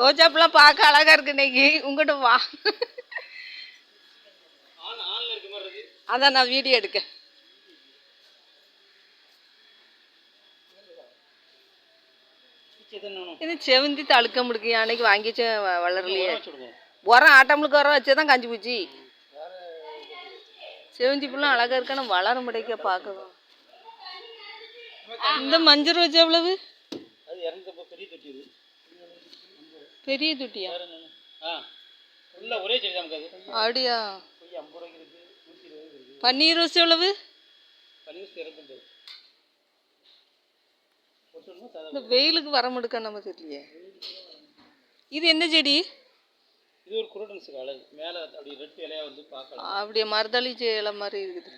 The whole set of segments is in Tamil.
ரோஜாப்பெல்லாம் பார்க்க அழகா இருக்கு இன்னைக்கு. உங்ககிட்ட வா. அதான் நான் வீடியோ எடுக்க இது செவந்தி தழுக்க முடிக்கு. அன்னைக்கு வாங்கிச்சு வளரலையே. உரம் ஆட்டம்லுக்கு உரம் வச்சே தான் காஞ்சி போச்சு செவந்தி பூலாம் அழகா இருக்கா? வளர முடிக்க பார்க்கவும் இந்த மஞ்சள் ரோஜா எவ்வளவு? பெரிய தொட்டியா ஆ ஒரே செடி தான் நமக்கு அது? அப்படியா? போய் ஐம்பது ரூபாய்க்கு இருக்கு நூற்றி இருபது இருக்கு. பன்னீர் ரோஸ் எவ்வளவு? சாதா இந்த வெயிலுக்கு வர முடுக்க நம்ம தெரியலையே. இது என்ன செடி? இது ஒரு குரோட்டன்ஸுக்கு அழகு. மேலே அப்படி ரெட் இலையா வந்து பார்க்கலாம். அப்படியே மருதாளி இலை மாதிரி இருக்குது.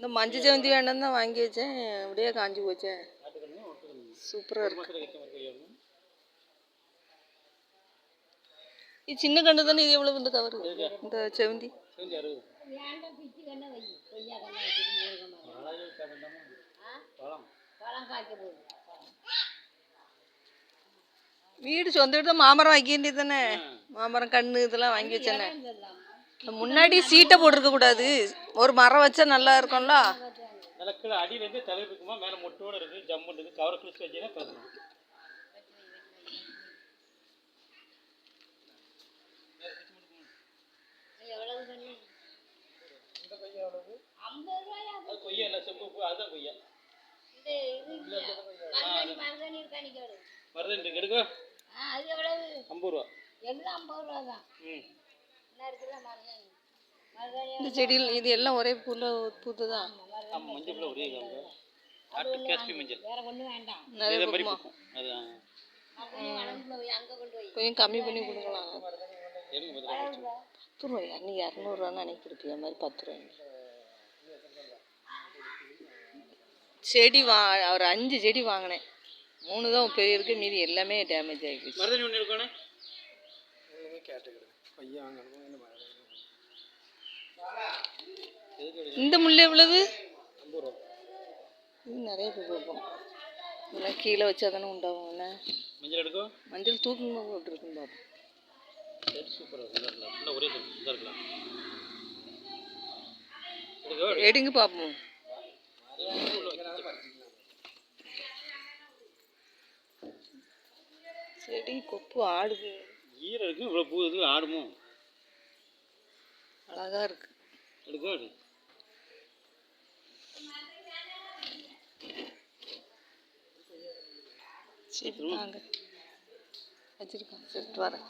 இந்த மஞ்சள் செவந்தி வேண்டாம் தான் வாங்கி வச்சேன். அப்படியே காஞ்சி போச்சேன் சூப்பராக இருக்கு மாசத்துல வைக்க மாதிரி கையாகும் இது சின்ன கண்டு தானே இது எவ்வளவு இந்த கவர் இந்த செவந்தி வீடு சொந்த வீடு தான் மாமரம் வைக்க வேண்டியது தானே மாமரம் கண்ணு இதெல்லாம் வாங்கி வச்சேனே முன்னாடி சீட்டை போட்டிருக்க கூடாது ஒரு மரம் வச்சா நல்லா இருக்கும்ல அடியிலேருந்து தலை இருக்குமா மேலே மொட்டோட இருக்கு ஜம்மு இருக்கு கவரை கிழிச்சு பேசணும் அது கொய்யா இல்லை செம்பு பூ அதுதான் கொய்யா. மருதன் இருக்கு எடுக்க ஐம்பது ரூபா. ம். இந்த செடியில் இது எல்லாம் ஒரே பூல பூத்து தான். மஞ்சள் ஒரே காஷ்மீர் மஞ்சள். நிறைய இதே மாதிரி பூக்குமா பூக்கும் அதுதான் கொஞ்சம் கம்மி பண்ணி கொடுக்கலாம். பத்து ரூபாயா நீ இரநூறுவான்னு அன்னைக்கு கொடுப்பியா மாதிரி பத்து ரூபாய் செடி வா ஒரு அஞ்சு செடி வாங்கினேன். மூணு தான் பெரிய இருக்கு மீதி எல்லாமே டேமேஜ் ஆகிடுச்சு மருதனி ஒன்று இருக்கணும் இந்த முள் எவ்வளவு? ஐம்பது ரூபா. இது நிறைய பூ பூக்கும் இதெல்லாம் கீழே வச்சா தானே உண்டாகும் என்ன? மஞ்சள் எடுக்கோ மஞ்சள் தூக்கமாக போட்டுருக்குன்னு பார்ப்போம் சரி சூப்பராக இருக்கும் நல்லா இருக்கலாம் ஃபுல்லாக ஒரே இதாக இருக்கலாம் எடுக்கோ எடுங்க பார்ப்போம் செடி கொப்பு ஆடுது. ஈரம் இருக்கு இவ்வளோ பூ இருக்கு ஆடுமோ? அழகா இருக்கு. எடுக்கோ எடு. சரி வாங்க. வச்சிருக்கேன். சரி வரேன்.